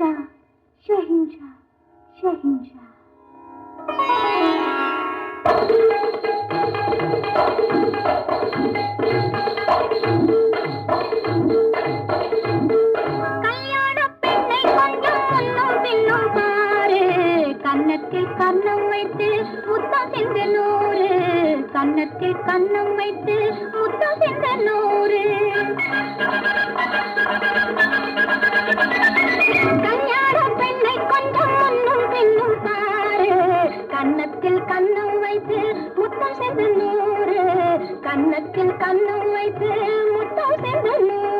ஷெஹின்ஷா ஷெஹின்ஷா ஷெஹின்ஷா கன்னத்தில் கண்ணம் வைத்து முத்தம் சென்ற நூறு கன்னத்தில் கண்ணம் வைத்து முத்தம் சென்ற நூறு கன்னத்தில் கண்ணம் வைத்து முத்தம் சென்றனே.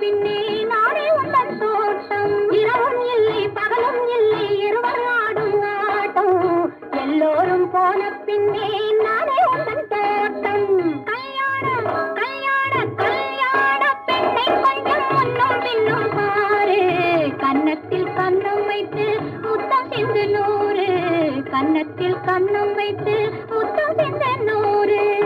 பின்னே நானே உள்ளன் தோட்டம் இரவும் இல்லை பகலும் இல்லை இருவர் ஆடும் ஆட்டம். எல்லோரும் போன பின்னே நானே உள்ளன் தோட்டம் கல்யாணம் கல்யாண கல்யாண பெண்ணை கொஞ்சம் முன்னும் பின்னும் பாரு. கண்ணம் வைத்து முத்தம் சென்று நூறு.